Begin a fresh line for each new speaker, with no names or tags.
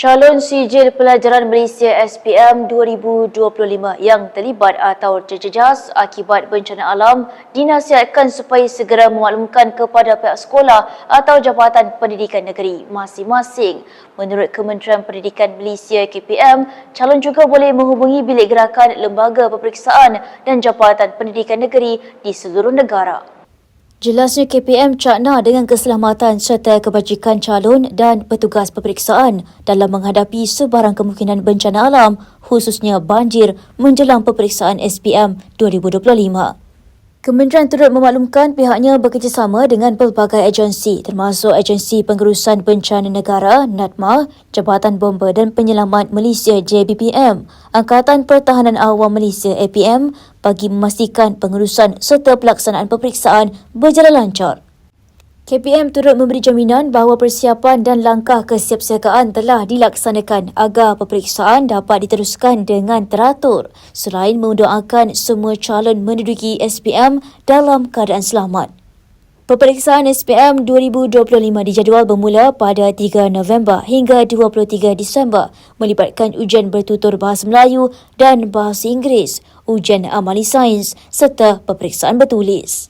Calon sijil pelajaran Malaysia SPM 2025 yang terlibat atau terjejas akibat bencana alam dinasihatkan supaya segera memaklumkan kepada pihak sekolah atau Jabatan Pendidikan Negeri masing-masing. Menurut Kementerian Pendidikan Malaysia KPM, calon juga boleh menghubungi bilik gerakan lembaga peperiksaan dan Jabatan Pendidikan Negeri di seluruh negara. Jelasnya KPM cakna dengan keselamatan serta kebajikan calon dan petugas peperiksaan dalam menghadapi sebarang kemungkinan bencana alam khususnya banjir menjelang peperiksaan SPM 2025. Kementerian turut memaklumkan pihaknya bekerjasama dengan pelbagai agensi termasuk Agensi Pengurusan Bencana Negara NADMA, Jabatan Bomba dan Penyelamat Malaysia JBPM, Angkatan Pertahanan Awam Malaysia APM bagi memastikan pengurusan serta pelaksanaan peperiksaan berjalan lancar. KPM turut memberi jaminan bahawa persiapan dan langkah kesiapsiagaan telah dilaksanakan agar peperiksaan dapat diteruskan dengan teratur selain mendoakan semua calon menduduki SPM dalam keadaan selamat. Peperiksaan SPM 2025 dijadual bermula pada 3 November hingga 23 Disember melibatkan ujian bertutur bahasa Melayu dan bahasa Inggeris, ujian amali sains serta peperiksaan bertulis.